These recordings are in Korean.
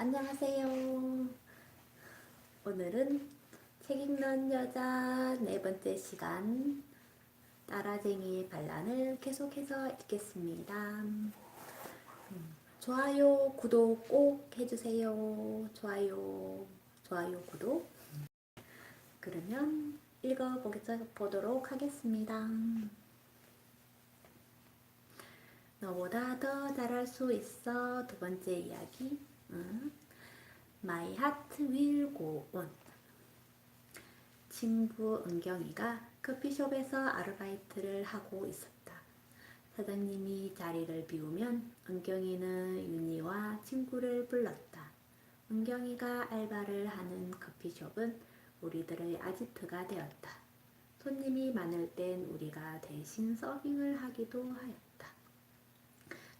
안녕하세요. 오늘은 책 읽는 여자 네 번째 시간 따라쟁이 반란을 계속해서 읽겠습니다. 음, 좋아요, 구독 꼭 해주세요. 좋아요, 좋아요, 구독. 그러면 읽어보도록 하겠습니다. 너보다 더 잘할 수 있어 두 번째 이야기 음. My heart will go on 친구 은경이가 커피숍에서 아르바이트를 하고 있었다. 사장님이 자리를 비우면 은경이는 윤희와 친구를 불렀다. 은경이가 알바를 하는 커피숍은 우리들의 아지트가 되었다. 손님이 많을 땐 우리가 대신 서빙을 하기도 하였다.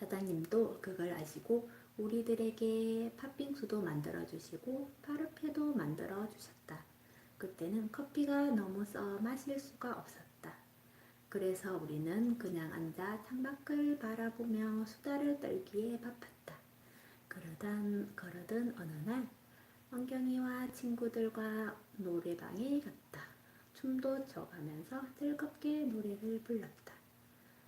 사장님도 그걸 아시고 우리들에게 팥빙수도 만들어 주시고 파르페도 만들어 주셨다. 그때는 커피가 너무 써 마실 수가 없었다. 그래서 우리는 그냥 앉아 창밖을 바라보며 수다를 떨기에 바빴다. 그러던 그러던 어느 날 원경이와 친구들과 노래방에 갔다. 춤도 춰가면서 즐겁게 노래를 불렀다.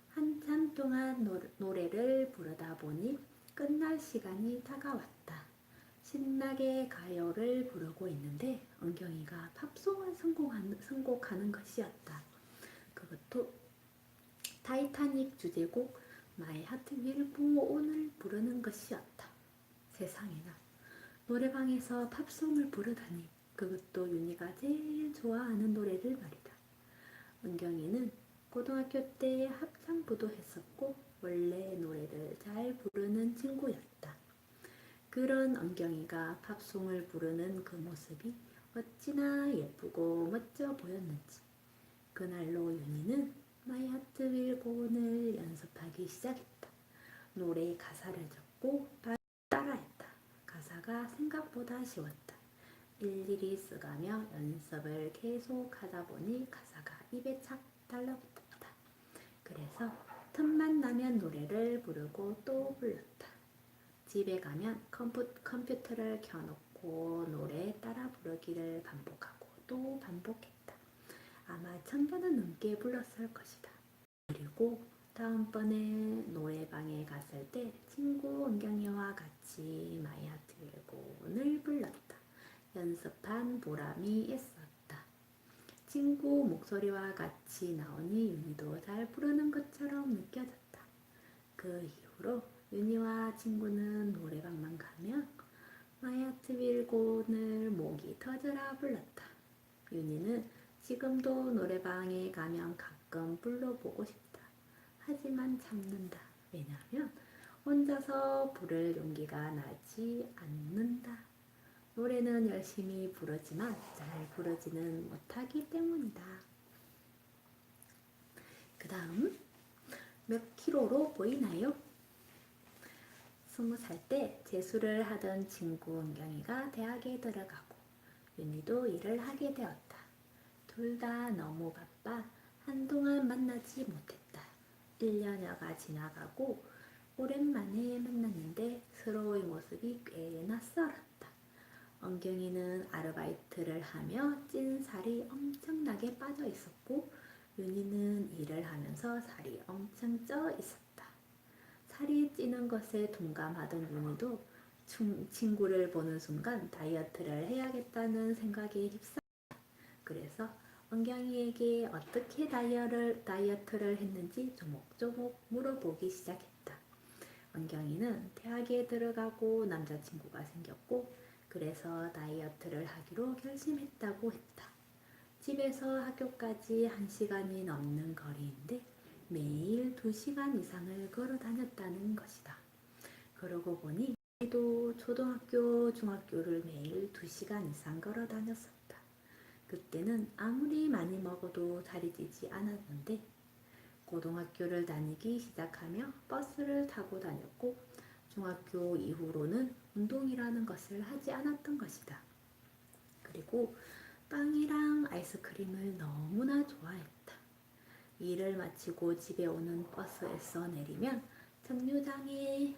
한참 동안 노, 노래를 부르다 보니 끝날 시간이 다가왔다. 신나게 가요를 부르고 있는데 은경이가 팝송을 선곡하는, 선곡하는 것이었다. 그것도 타이타닉 주제곡 마이 하트 윌보 오늘 부르는 것이었다. 세상에나 노래방에서 팝송을 부르다니 그것도 윤희가 제일 좋아하는 노래를 말이다. 은경이는 고등학교 때 합창부도 했었고 원래 노래를 잘 부르는 친구였다. 그런 은경이가 팝송을 부르는 그 모습이 어찌나 예쁘고 멋져 보였는지 그날로 윤희는 마이 하트 윌고을 연습하기 시작했다. 노래 가사를 적고 따라했다. 가사가 생각보다 쉬웠다. 일일이 쓰가며 연습을 계속 하다 보니 가사가 입에 착 달라붙었다. 그래서 틈만 나면 노래를 부르고 또 불렀다. 집에 가면 컴퓨, 컴퓨터를 켜놓고 노래 따라 부르기를 반복하고 또 반복했다. 아마 천 번은 넘게 불렀을 것이다. 그리고 다음번에 노래방에 갔을 때 친구 은경이와 같이 마이하트 웰곤을 불렀다. 연습한 보람이 있어. 친구 목소리와 같이 나오니 윤희도 잘 부르는 것처럼 느껴졌다. 그 이후로 윤희와 친구는 노래방만 가면 마야트 빌곤을 목이 터져라 불렀다. 윤희는 지금도 노래방에 가면 가끔 불러보고 싶다. 하지만 참는다. 왜냐하면 혼자서 부를 용기가 나지 않는다. 노래는 열심히 부르지만 잘 부르지는 못하기 때문이다. 그 다음 몇 킬로로 보이나요? 스무 살 때 재수를 하던 친구 은경이가 대학에 들어가고 윤희도 일을 하게 되었다. 둘 다 너무 바빠 한동안 만나지 못했다. 1년여가 지나가고 오랜만에 만났는데 서로의 모습이 꽤 낯설었다. 원경이는 아르바이트를 하며 찐 살이 엄청나게 빠져 있었고 윤희는 일을 하면서 살이 엄청 쪄 있었다. 살이 찌는 것에 동감하던 윤희도 친구를 보는 순간 다이어트를 해야겠다는 생각에 휩싸였다. 그래서 원경이에게 어떻게 다이어를, 다이어트를 했는지 조목조목 물어보기 시작했다. 원경이는 대학에 들어가고 남자친구가 생겼고 그래서 다이어트를 하기로 결심했다고 했다. 집에서 학교까지 1시간이 넘는 거리인데 매일 2시간 이상을 걸어 다녔다는 것이다. 그러고 보니 또 초등학교, 중학교를 매일 2시간 이상 걸어 다녔었다. 그때는 아무리 많이 먹어도 살이 찌지 않았는데 고등학교를 다니기 시작하며 버스를 타고 다녔고 중학교 이후로는 운동이라는 것을 하지 않았던 것이다. 그리고 빵이랑 아이스크림을 너무나 좋아했다. 일을 마치고 집에 오는 버스에서 내리면 정류장에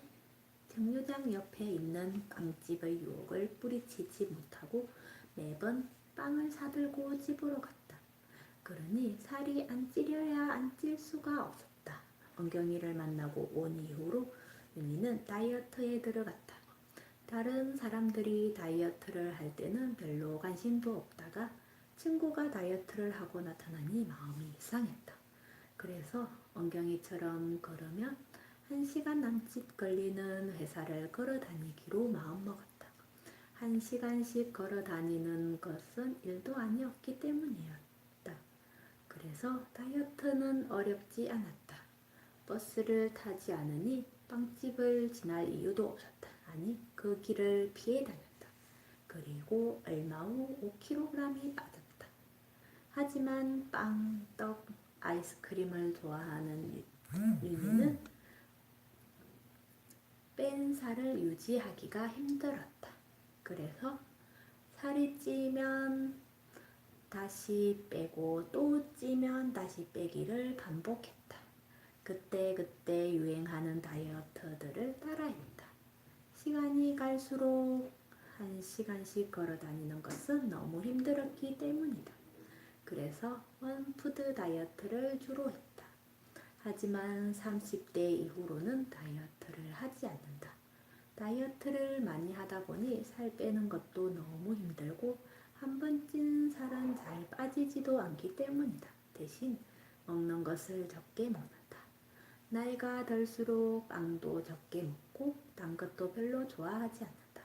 정류장 옆에 있는 빵집의 유혹을 뿌리치지 못하고 매번 빵을 사들고 집으로 갔다. 그러니 살이 안 찌려야 안 찔 수가 없었다. 엉경이를 만나고 온 이후로 윤희는 다이어트에 들어갔다. 다른 사람들이 다이어트를 할 때는 별로 관심도 없다가 친구가 다이어트를 하고 나타나니 마음이 이상했다. 그래서 엉경이처럼 걸으면 한 시간 남짓 걸리는 회사를 걸어 다니기로 마음먹었다. 한 시간씩 걸어 다니는 것은 일도 아니었기 때문이었다. 그래서 다이어트는 어렵지 않았다. 버스를 타지 않으니 빵집을 지날 이유도 없었다. 아니, 그 길을 피해 다녔다. 그리고 얼마 후 5kg이 빠졌다. 하지만 빵, 떡, 아이스크림을 좋아하는 윤희는 뺀 살을 유지하기가 힘들었다. 그래서 살이 찌면 다시 빼고 또 찌면 다시 빼기를 반복했다. 그때그때 유행하는 다이어트들을 따라했다. 시간이 갈수록 한 시간씩 걸어 다니는 것은 너무 힘들었기 때문이다. 그래서 원푸드 다이어트를 주로 했다. 하지만 30대 이후로는 다이어트를 하지 않는다. 다이어트를 많이 하다 보니 살 빼는 것도 너무 힘들고 한 번 찐 살은 잘 빠지지도 않기 때문이다. 대신 먹는 것을 적게 먹는다. 나이가 들수록 빵도 적게 먹고 단 것도 별로 좋아하지 않는다.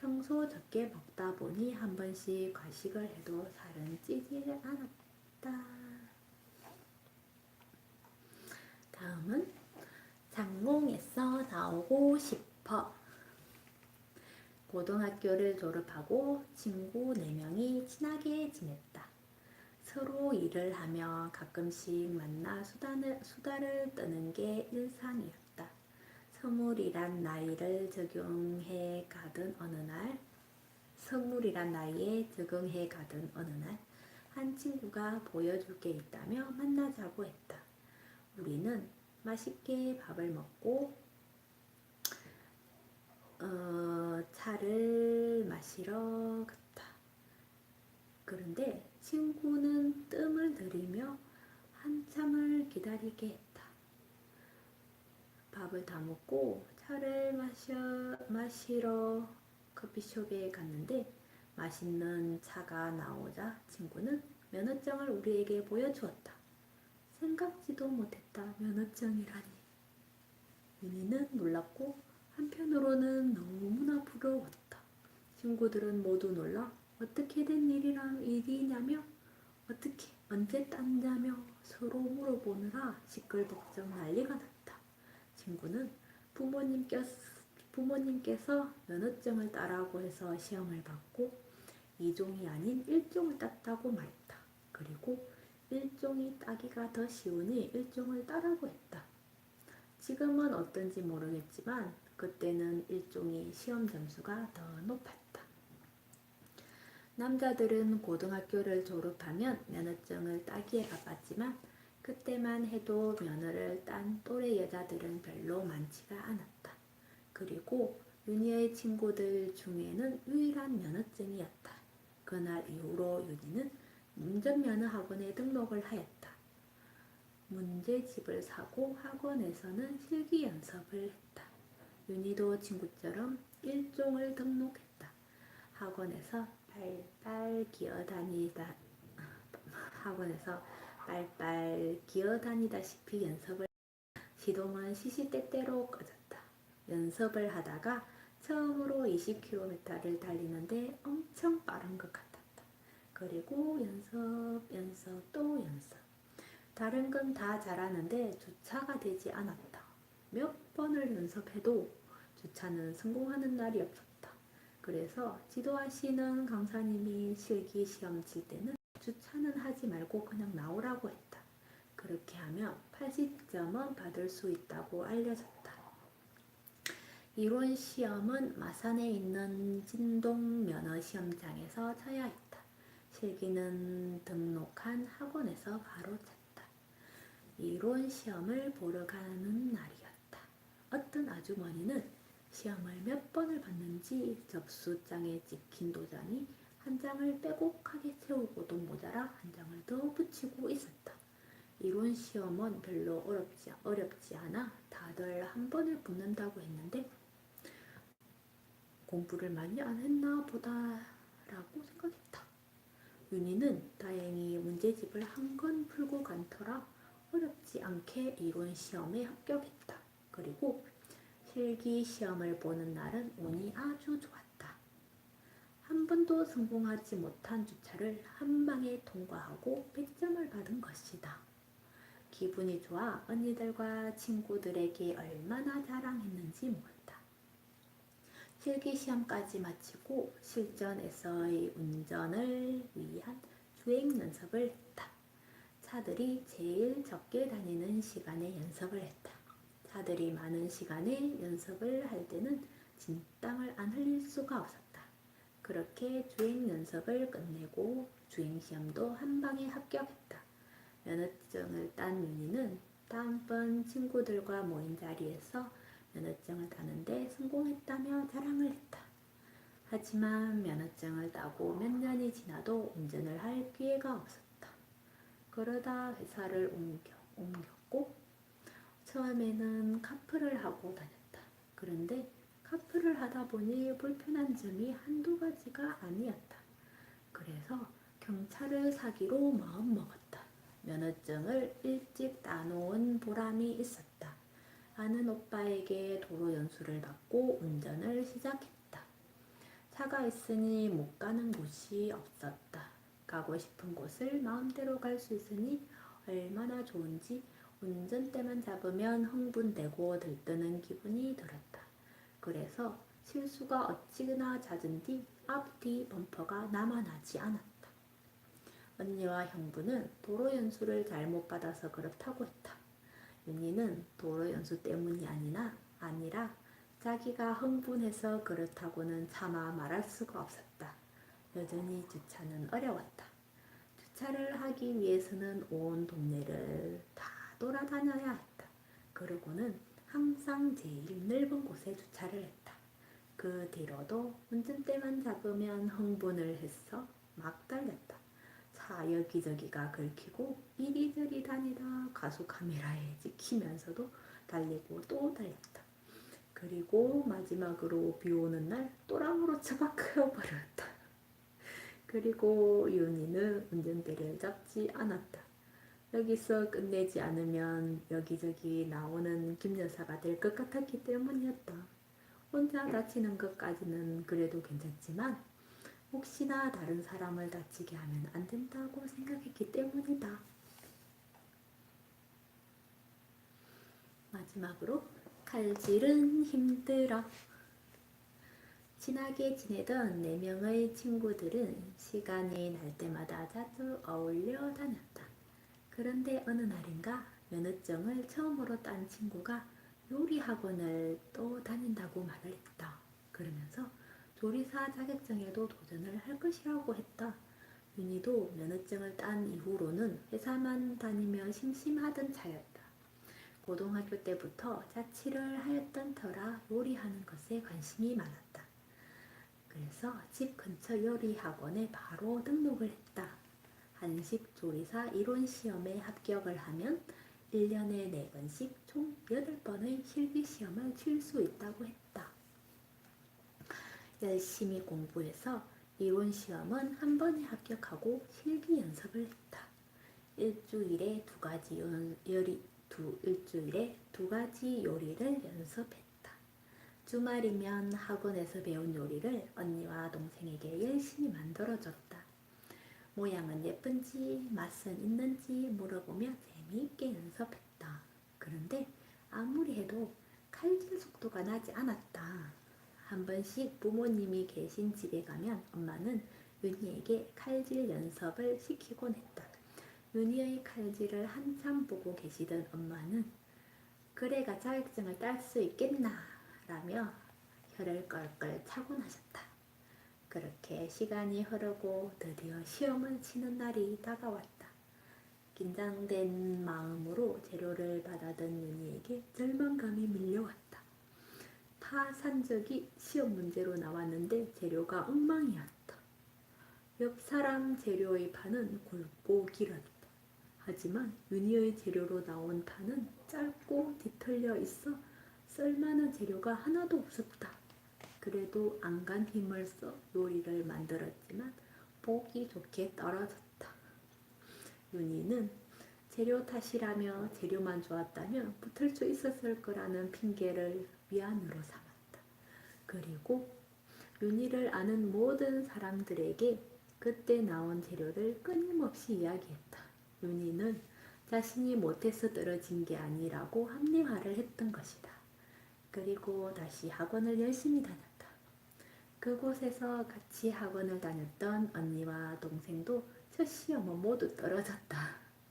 평소 적게 먹다 보니 한 번씩 과식을 해도 살은 찌지 않았다. 다음은 장롱에서 나오고 싶어. 고등학교를 졸업하고 친구 4명이 친하게 지냈다. 서로 일을 하며 가끔씩 만나 수다를, 수다를 떠는 게 일상이었다. 서물이란 나이를 적용해 가던 어느 날, 서물이란 나이에 적응해 가던 어느 날, 한 친구가 보여줄 게 있다며 만나자고 했다. 우리는 맛있게 밥을 먹고 어, 차를 마시러 갔다. 그런데 친구는 뜸을 들이며 한참을 기다리게 했다. 밥을 다 먹고 차를 마셔, 마시러 커피숍에 갔는데 맛있는 차가 나오자 친구는 면허증을 우리에게 보여주었다. 생각지도 못했다. 면허증이라니. 윤희는 놀랍고 한편으로는 너무나 부러웠다. 친구들은 모두 놀라 어떻게 된 일이라 일이냐며 어떻게 언제 땄냐며 서로 물어보느라 시끌벅적 난리가 났다. 친구는 부모님께서, 부모님께서 면허증을 따라고 해서 시험을 받고 2종이 아닌 1종을 땄다고 말했다. 그리고 1종이 따기가 더 쉬우니 1종을 따라고 했다. 지금은 어떤지 모르겠지만 그때는 1종이 시험 점수가 더 높았다. 남자들은 고등학교를 졸업하면 면허증을 따기에 바빴지만 그때만 해도 면허를 딴 또래 여자들은 별로 많지가 않았다. 그리고 윤희의 친구들 중에는 유일한 면허증이었다. 그날 이후로 윤희는 운전면허 학원에 등록을 하였다. 문제집을 사고 학원에서는 실기 연습을 했다. 윤희도 친구처럼 일종을 등록했다. 학원에서 빨빨 기어다니다 학원에서 빨빨 기어다니다시피 연습을 시동은 시시때때로 꺼졌다. 연습을 하다가 처음으로 20km를 달리는데 엄청 빠른 것 같았다. 그리고 연습, 연습, 또 연습. 다른 건 다 잘하는데 주차가 되지 않았다. 몇 번을 연습해도 주차는 성공하는 날이 없었다. 그래서 지도하시는 강사님이 실기 시험 칠 때는 주차는 하지 말고 그냥 나오라고 했다. 그렇게 하면 80점은 받을 수 있다고 알려졌다. 이론 시험은 마산에 있는 진동 면허 시험장에서 쳐야 했다. 실기는 등록한 학원에서 바로 쳤다. 이론 시험을 보러 가는 날이었다. 어떤 아주머니는 시험을 몇 번을 봤는지 접수장에 찍힌 도장이 한 장을 빼곡하게 채우고도 모자라 한 장을 더 붙이고 있었다. 이론 시험은 별로 어렵지, 어렵지 않아 다들 한 번에 붙는다고 했는데 공부를 많이 안 했나 보다라고 생각했다. 윤희는 다행히 문제집을 한 권 풀고 간 터라 어렵지 않게 이론 시험에 합격했다. 그리고 실기 시험을 보는 날은 운이 아주 좋았다. 한 번도 성공하지 못한 주차를 한 방에 통과하고 100점을 받은 것이다. 기분이 좋아 언니들과 친구들에게 얼마나 자랑했는지 모른다. 실기 시험까지 마치고 실전에서의 운전을 위한 주행 연습을 했다. 차들이 제일 적게 다니는 시간에 연습을 했다. 차들이 많은 시간에 연습을 할 때는 진땀을 안 흘릴 수가 없었다. 그렇게 주행 연습을 끝내고 주행 시험도 한 방에 합격했다. 면허증을 딴 윤희는 다음번 친구들과 모인 자리에서 면허증을 따는데 성공했다며 자랑을 했다. 하지만 면허증을 따고 몇 년이 지나도 운전을 할 기회가 없었다. 그러다 회사를 옮겨, 옮겼고 처음에는 카풀을 하고 다녔다. 그런데 카풀을 하다 보니 불편한 점이 한두 가지가 아니었다. 그래서 경차를 사기로 마음먹었다. 면허증을 일찍 따놓은 보람이 있었다. 아는 오빠에게 도로 연수를 받고 운전을 시작했다. 차가 있으니 못 가는 곳이 없었다. 가고 싶은 곳을 마음대로 갈 수 있으니 얼마나 좋은지 운전대만 잡으면 흥분되고 들뜨는 기분이 들었다. 그래서 실수가 어찌나 잦은 뒤 앞뒤 범퍼가 남아나지 않았다. 언니와 형부는 도로 연수를 잘못 받아서 그렇다고 했다. 윤희는 도로 연수 때문이 아니나 아니라 자기가 흥분해서 그렇다고는 차마 말할 수가 없었다. 여전히 주차는 어려웠다. 주차를 하기 위해서는 온 동네를 다 돌아다녀야 했다. 그러고는 항상 제일 넓은 곳에 주차를 했다. 그 뒤로도 운전대만 잡으면 흥분을 해서 막 달렸다. 차 여기저기가 긁히고 이리저리 다니다 가수 카메라에 찍히면서도 달리고 또 달렸다. 그리고 마지막으로 비 오는 날 또랑으로 처박혀 버렸다. 그리고 윤희는 운전대를 잡지 않았다. 여기서 끝내지 않으면 여기저기 나오는 김여사가 될 것 같았기 때문이었다. 혼자 다치는 것까지는 그래도 괜찮지만 혹시나 다른 사람을 다치게 하면 안 된다고 생각했기 때문이다. 마지막으로 칼질은 힘들어. 친하게 지내던 네 명의 친구들은 시간이 날 때마다 자주 어울려 다녔다. 그런데 어느 날인가 면허증을 처음으로 딴 친구가 요리 학원을 또 다닌다고 말을 했다. 그러면서 조리사 자격증에도 도전을 할 것이라고 했다. 윤희도 면허증을 딴 이후로는 회사만 다니며 심심하던 차였다. 고등학교 때부터 자취를 하였던 터라 요리하는 것에 관심이 많았다. 그래서 집 근처 요리 학원에 바로 등록을 했다. 한식 조리사 이론 시험에 합격을 하면 1년에 4번씩 총 8번의 실기 시험을 칠 수 있다고 했다. 열심히 공부해서 이론 시험은 한 번에 합격하고 실기 연습을 했다. 일주일에 두 가지 요- 요리 두 일주일에 두 가지 요리를 연습했다. 주말이면 학원에서 배운 요리를 언니와 동생에게 열심히 만들어줬다. 모양은 예쁜지 맛은 있는지 물어보며 재미있게 연습했다. 그런데 아무리 해도 칼질 속도가 나지 않았다. 한 번씩 부모님이 계신 집에 가면 엄마는 윤희에게 칼질 연습을 시키곤 했다. 윤희의 칼질을 한참 보고 계시던 엄마는 그래가 자격증을 딸 수 있겠나 라며 혀를 껄껄 차고 나셨다. 그렇게 시간이 흐르고 드디어 시험을 치는 날이 다가왔다. 긴장된 마음으로 재료를 받아든 윤희에게 절망감이 밀려왔다. 파 산적이 시험 문제로 나왔는데 재료가 엉망이었다. 옆 사람 재료의 판은 굵고 길었다. 하지만 윤희의 재료로 나온 판은 짧고 뒤틀려 있어 쓸만한 재료가 하나도 없었다. 그래도 안간 힘을 써 요리를 만들었지만 보기 좋게 떨어졌다. 윤희는 재료 탓이라며 재료만 좋았다면 붙을 수 있었을 거라는 핑계를 위안으로 삼았다. 그리고 윤희를 아는 모든 사람들에게 그때 나온 재료를 끊임없이 이야기했다. 윤희는 자신이 못해서 떨어진 게 아니라고 합리화를 했던 것이다. 그리고 다시 학원을 열심히 다녔다. 그곳에서 같이 학원을 다녔던 언니와 동생도 첫 시험은 모두 떨어졌다.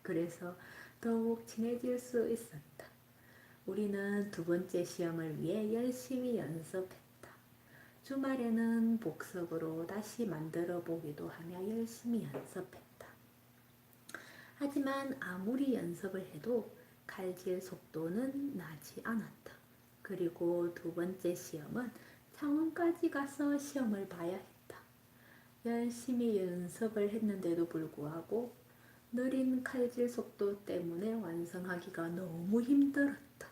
그래서 더욱 친해질 수 있었다. 우리는 두 번째 시험을 위해 열심히 연습했다. 주말에는 복습으로 다시 만들어 보기도 하며 열심히 연습했다. 하지만 아무리 연습을 해도 칼질 속도는 나지 않았다. 그리고 두 번째 시험은 창원까지 가서 시험을 봐야 했다. 열심히 연습을 했는데도 불구하고 느린 칼질 속도 때문에 완성하기가 너무 힘들었다.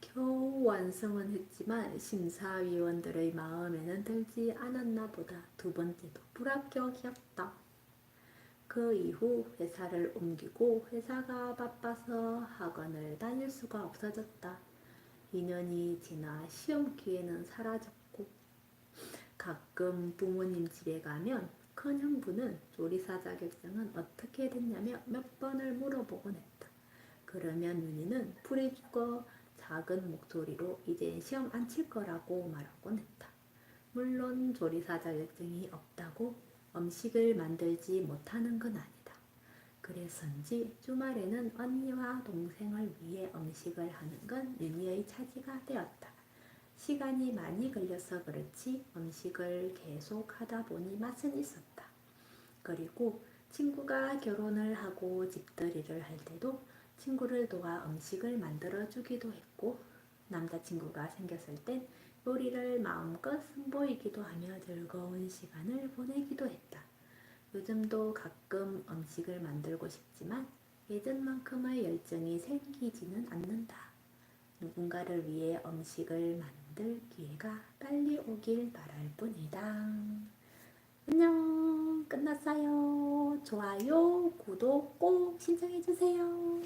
겨우 완성은 했지만 심사위원들의 마음에는 들지 않았나 보다 두 번째도 불합격이었다. 그 이후 회사를 옮기고 회사가 바빠서 학원을 다닐 수가 없어졌다. 2년이 지나 시험 기회는 사라졌고 가끔 부모님 집에 가면 큰 형부는 조리사 자격증은 어떻게 됐냐며 몇 번을 물어보곤 했다. 그러면 윤희는 풀이 죽어 작은 목소리로 이제 시험 안 칠 거라고 말하곤 했다. 물론 조리사 자격증이 없다고 음식을 만들지 못하는 건 아니다. 그래서인지 주말에는 언니와 동생을 위해 음식을 하는 건 윤희의 차지가 되었다. 시간이 많이 걸려서 그렇지 음식을 계속 하다 보니 맛은 있었다. 그리고 친구가 결혼을 하고 집들이를 할 때도 친구를 도와 음식을 만들어 주기도 했고 남자친구가 생겼을 땐 요리를 마음껏 선보이기도 하며 즐거운 시간을 보내기도 했다. 요즘도 가끔 음식을 만들고 싶지만 예전만큼의 열정이 생기지는 않는다. 누군가를 위해 음식을 만 들 기회가 빨리 오길 바랄 뿐이다. 안녕. 끝났어요. 좋아요, 구독 꼭 신청해주세요.